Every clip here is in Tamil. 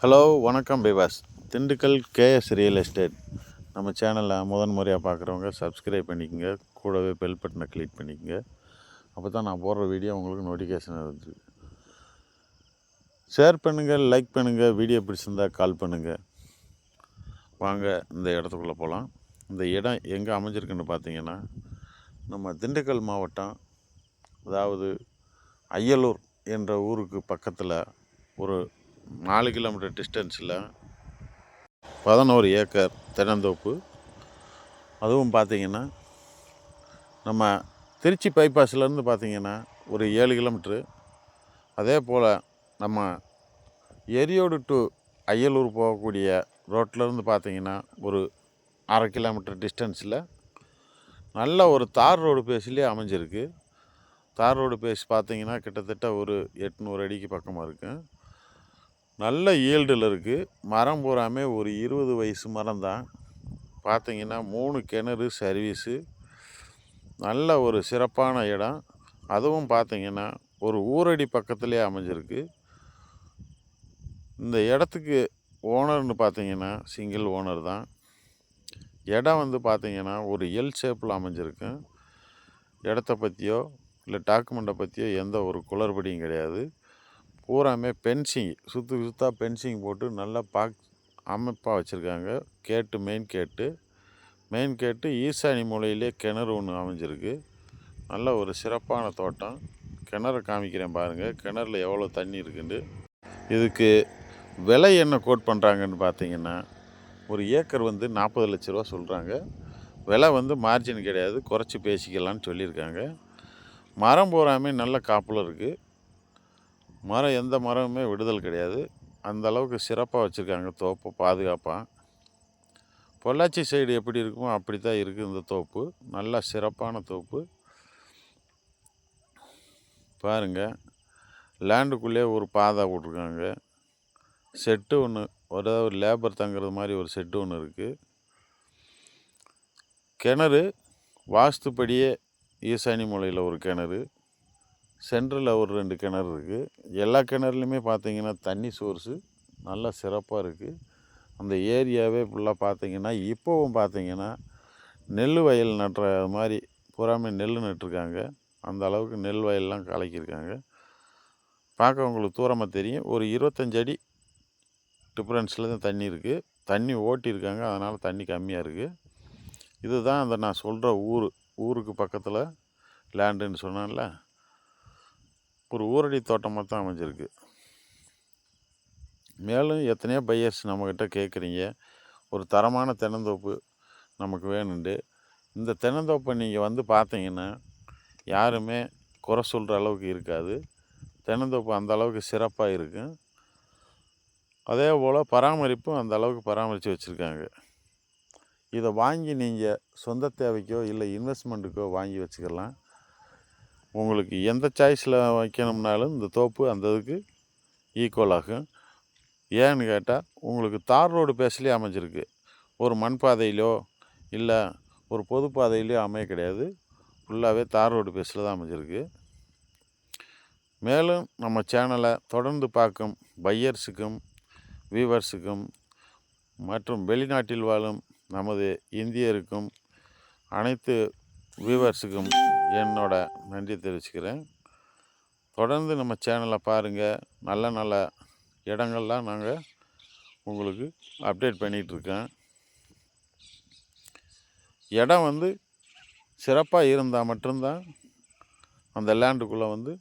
ஹலோ வணக்கம் பிபாஸ். Dindigul KS real estate. நம்ம சேனலில் முதன் முறையாக பார்க்குறவங்க சப்ஸ்கிரைப் பண்ணிக்கோங்க. கூடவே பெல் பட்டனை கிளிக் பண்ணிக்கோங்க. அப்போ தான் நான் போடுற வீடியோ உங்களுக்கு நோட்டிஃபிகேஷன் வருது. ஷேர் பண்ணுங்கள் லைக் பண்ணுங்கள் வீடியோ பிடிச்சிருந்தா கால் பண்ணுங்கள் வாங்க இந்த இடத்துக்குள்ளே போகலாம் இந்த இடம் எங்கே அமைஞ்சிருக்குன்னு பார்த்தீங்கன்னா நம்ம திண்டுக்கல் மாவட்டம் அதாவது அய்யலூர் என்ற ஊருக்கு பக்கத்தில் ஒரு நாலு கிலோமீட்டர் டிஸ்டன்ஸில் பதினோரு ஏக்கர் தென்னந்தோப்பு. அதுவும் பார்த்தீங்கன்னா நம்ம திருச்சி பைபாஸ்லேருந்து பார்த்திங்கன்னா ஒரு ஏழு கிலோமீட்ரு அதே போல் நம்ம எரியோடு டு அய்யலூர் போகக்கூடிய ரோட்லேருந்து பார்த்திங்கன்னா ஒரு அரை கிலோமீட்டர் டிஸ்டன்ஸில் நல்ல ஒரு தார் ரோடு பேஸ்லேயே அமைஞ்சிருக்கு. தார் ரோடு பேஸ் பார்த்தீங்கன்னா கிட்டத்தட்ட ஒரு எட்நூறு அடிக்கு பக்கமாக இருக்கும் நல்ல ஈல்டில் இருக்குது மரம் பூராமே ஒரு இருபது வயசு மரம் தான். பார்த்தீங்கன்னா மூணு கிணறு சர்வீஸு. நல்ல ஒரு சிறப்பான இடம். அதுவும் பார்த்தீங்கன்னா ஒரு ஊரடி பக்கத்துலேயே அமைஞ்சிருக்கு. இந்த இடத்துக்கு ஓனர்னு பார்த்தீங்கன்னா சிங்கிள் ஓனர் தான். இடம் வந்து பார்த்திங்கன்னா ஒரு எல் ஷேப்பில் அமைஞ்சிருக்கு. இடத்த பற்றியோ இல்லை டாக்குமெண்ட்டை பற்றியோ எந்த ஒரு குளறுபடியும் கிடையாது. பூராமே பென்சிங் சுற்று சுத்தாக பென்சிங் போட்டு நல்லா பாக் அமைப்பாக வச்சுருக்காங்க. கேட்டு மெயின் கேட்டு மெயின் கேட்டு ஈசானி மூலையிலே கிணறு ஒன்று அமைஞ்சிருக்கு. நல்ல ஒரு சிறப்பான தோட்டம். கிணறு காமிக்கிறேன் பாருங்கள் கிணறுல எவ்வளோ தண்ணி இருக்குன்னு. இதுக்கு விலை என்ன கோட் பண்ணுறாங்கன்னு பார்த்தீங்கன்னா ஒரு ஏக்கர் வந்து நாற்பது லட்ச ரூபா சொல்கிறாங்க விலை வந்து மார்ஜின் கிடையாது. குறைச்சி பேசிக்கலான்னு சொல்லியிருக்காங்க. மரம் பூராமே நல்ல காப்பில் இருக்குது மரம் எந்த மரமுமே விடுதல் கிடையாது. அந்த அளவுக்கு சிறப்பாக வச்சுருக்காங்க தோப்பை பாதுகாப்பாக பொள்ளாச்சி சைடு எப்படி இருக்குமோ அப்படி தான் இருக்குது இந்த தோப்பு. நல்லா சிறப்பான தோப்பு. பாருங்கள் லேண்டுக்குள்ளே ஒரு பாதை விட்ருக்காங்க செட்டு ஒன்று ஒரு ஒரு லேபர் தங்குறது மாதிரி ஒரு செட்டு ஒன்று இருக்குது கிணறு வாஸ்துப்படியே ஈசானி மூலையில் ஒரு கிணறு. சென்ட்ரலில் ஒரு ரெண்டு கிணறு இருக்குது எல்லா கிணறுலையுமே பார்த்திங்கன்னா தண்ணி சோர்ஸு நல்லா சிறப்பாக இருக்குது அந்த ஏரியாவே ஃபுல்லாக பார்த்திங்கன்னா இப்போவும் பார்த்தீங்கன்னா நெல் வயல் நட்டுற மாதிரி பூராமே நெல் நட்டுருக்காங்க. அந்த அளவுக்கு நெல் வயல்லாம் கலக்கியிருக்காங்க. பார்க்க உங்களுக்கு தூரமாக தெரியும். ஒரு இருபத்தஞ்சு அடி டிஃப்ரென்ஸில் தான் தண்ணி இருக்குது தண்ணி ஓட்டியிருக்காங்க. அதனால் தண்ணி கம்மியாக இருக்குது இதுதான் அந்த நான் சொல்கிற ஊர். ஊருக்கு பக்கத்தில் லேண்டுன்னு சொன்னேன்ல. ஒரு ஊரடி தோட்டமாக தான் அமைஞ்சிருக்கு. மேலும் எத்தனையோ பையர்ஸ் நம்மக்கிட்ட கேட்குறீங்க. ஒரு தரமான தென்னந்தோப்பு நமக்கு வேணுண்டு. இந்த தென்னந்தோப்பை நீங்கள் வந்து பார்த்தீங்கன்னா யாருமே குறை சொல்கிற அளவுக்கு இருக்காது. தென்னந்தோப்பு அந்த அளவுக்கு சிறப்பாக இருக்கும் அதே போல் பராமரிப்பும் அந்த அளவுக்கு பராமரித்து வச்சுருக்காங்க. இதை வாங்கி நீங்கள் சொந்த தேவைக்கோ இல்லை இன்வெஸ்ட்மெண்ட்டுக்கோ வாங்கி வச்சுக்கலாம். உங்களுக்கு எந்த சாய்ஸில் வைக்கணும்னாலும் இந்த தோப்பு அந்த இதுக்கு ஈக்குவல் ஆகும். ஏன்னு கேட்டால் உங்களுக்கு தார் ரோடு பேஸ்லேயே அமைஞ்சிருக்கு. ஒரு மண் பாதையிலோ இல்லை ஒரு பொது பாதையிலையோ அமைய கிடையாது. ஃபுல்லாகவே தார் ரோடு பேஸில் தான் அமைஞ்சிருக்கு. மேலும் நம்ம சேனலை தொடர்ந்து பார்க்கும் பையர்ஸுக்கும் வியூவர்ஸுக்கும் மற்றும் வெளிநாட்டில் வாழும் நமது இந்தியருக்கும் அனைத்து வியூவர்ஸுக்கும் என்னோட நன்றி தெரிவிச்சுக்கிறேன். தொடர்ந்து நம்ம சேனலை பாருங்கள் நல்ல நல்ல இடங்கள்லாம் நாங்கள் உங்களுக்கு அப்டேட் பண்ணிகிட்ருக்கேன். இடம் வந்து சிறப்பாக இருந்தால் மட்டும்தான் அந்த லேண்டுக்குள்ளே வந்து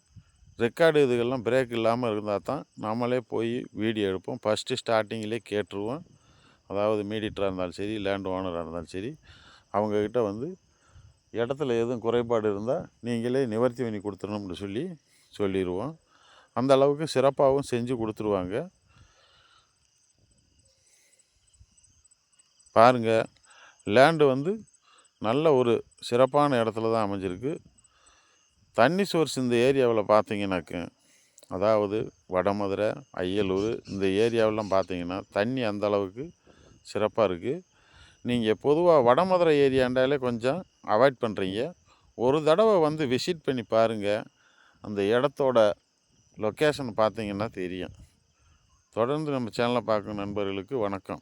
ரெக்கார்டு இதுகள்லாம் பிரேக் இல்லாமல் இருந்தால் தான் நாமளே போய் வீடியோ எடுப்போம். ஃபஸ்ட்டு ஸ்டார்டிங்கிலே கேட்டுருவோம். அதாவது மீடியட்டராக இருந்தாலும் சரி லேண்ட் ஓனராக இருந்தாலும் சரி அவங்கக்கிட்ட வந்து இடத்துல எதுவும் குறைபாடு இருந்தால் நீங்களே நிவர்த்தி பண்ணி கொடுத்துடணும்னு சொல்லி சொல்லிடுவோம் அந்த அளவுக்கு சிறப்பாகவும் செஞ்சு கொடுத்துருவாங்க. பாருங்கள் லேண்டு வந்து நல்ல ஒரு சிறப்பான இடத்துல தான் அமைஞ்சிருக்கு. தண்ணி சோர்ஸ் இந்த ஏரியாவில் பார்த்தீங்கன்னாக்க அதாவது வடமதுரை அய்யலூர் இந்த ஏரியாவெல்லாம் பார்த்தீங்கன்னா தண்ணி அந்த அளவுக்கு சிறப்பாக இருக்குது நீங்கள் பொதுவாக வடமதுரை ஏரியாண்டாலே கொஞ்சம் அவாய்ட் பண்ணுறீங்க ஒரு தடவை வந்து விசிட் பண்ணி பாருங்கள் அந்த இடத்தோட லொக்கேஷன் பார்த்தீங்கன்னா தெரியும். தொடர்ந்து நம்ம சேனலை பார்க்கும் நண்பர்களுக்கு வணக்கம்.